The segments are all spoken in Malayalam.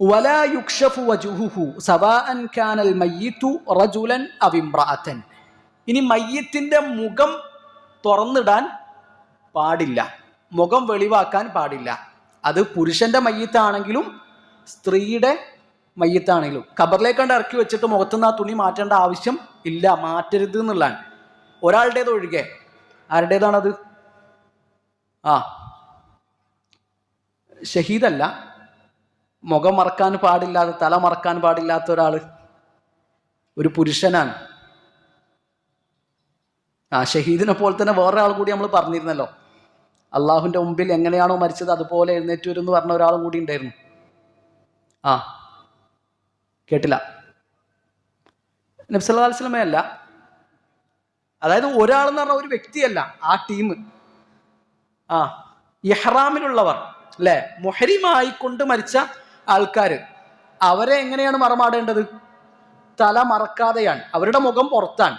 ولا يكشف وجهه سواء كان الميت رجلا أو امرأة ഇനി മയ്യത്തിന്റെ മുഖം തുറന്നിടാൻ പാടില്ല മുഖം വെളിവാക്കാൻ പാടില്ല അത് പുരുഷന്റെ മയ്യത്താണെങ്കിലും സ്ത്രീയുടെ മയ്യത്താണെങ്കിലും ഖബറിലേക്ക് കണ്ട് ഇറക്കി വെച്ചിട്ട് മുഖത്തുനിന്ന് ആ തുണി മാറ്റേണ്ട ആവശ്യം ഇല്ല മാറ്റരുത് എന്നുള്ളതാണ് ഒരാളുടേത് ഒഴികെ ആരുടേതാണത് ആ ഷഹീദല്ല മുഖം മറക്കാൻ പാടില്ലാത്ത തല മറക്കാൻ പാടില്ലാത്ത ഒരാൾ ഒരു പുരുഷനാണ്. ആ ഷഹീദിനെ പോലെ തന്നെ വേറെ ആൾ കൂടി നമ്മൾ പറഞ്ഞിരുന്നല്ലോ. അള്ളാഹുവിന്റെ മുമ്പിൽ എങ്ങനെയാണോ മരിച്ചത് അതുപോലെ എഴുന്നേറ്റ് വരും എന്ന് പറഞ്ഞ ഒരാളും കൂടി ഉണ്ടായിരുന്നു. ആ കേട്ടില്ല. നബ്സല്ലാ അല്ല. അതായത് ഒരാളെന്ന് പറഞ്ഞ ഒരു വ്യക്തിയല്ല ആ ടീം. ആ ഇഹ്റാമിലുള്ളവർ അല്ലെ? മൊഹരിമായിക്കൊണ്ട് മരിച്ച ആൾക്കാർ അവരെ എങ്ങനെയാണ് മറമാടേണ്ടത്? തല മറക്കാതെയാണ്. അവരുടെ മുഖം പുറത്താണ്.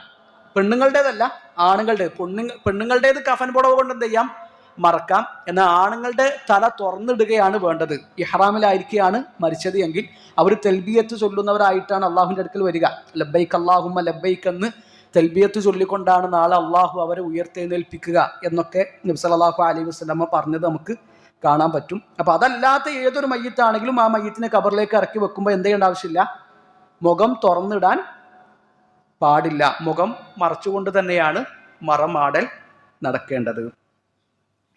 പെണ്ണുങ്ങളുടേതല്ല ആണുങ്ങളുടെ. പെണ്ണുങ്ങ പെണ്ണുങ്ങളുടേത് കഫൻ പുടവ കൊണ്ട് എന്ത് ചെയ്യാം? മറക്കാം. എന്നാൽ ആണുങ്ങളുടെ തല തുറന്നിടുകയാണ് വേണ്ടത്. ഇഹ്റാമിലായിരിക്കുകയാണ് മരിച്ചത് എങ്കിൽ അവർ തെൽബിയത്ത് ചൊല്ലുന്നവരായിട്ടാണ് അള്ളാഹുവിന്റെ അടുക്കൽ വരിക. ലബൈക്ക് അള്ളാഹുമ്മ ലബൈക്ക് എന്ന് തെൽബിയത്ത് ചൊല്ലിക്കൊണ്ടാണ് നാളെ അള്ളാഹു അവരെ ഉയർത്തെഴുന്നേൽപ്പിക്കുക എന്നൊക്കെ നബ്സലാഹു അലൈഹി വസ്ലമ പറഞ്ഞത് നമുക്ക് കാണാൻ പറ്റും. അപ്പൊ അതല്ലാത്ത ഏതൊരു മയ്യത്താണെങ്കിലും ആ മയ്യത്തിനെ കബറിലേക്ക് ഇറക്കി വെക്കുമ്പോൾ എന്ത് ചെയ്യേണ്ട ആവശ്യമില്ല? മുഖം തുറന്നിടാൻ പാടില്ല. മുഖം മറച്ചുകൊണ്ട് തന്നെയാണ് മറമാടൽ നടക്കേണ്ടത്.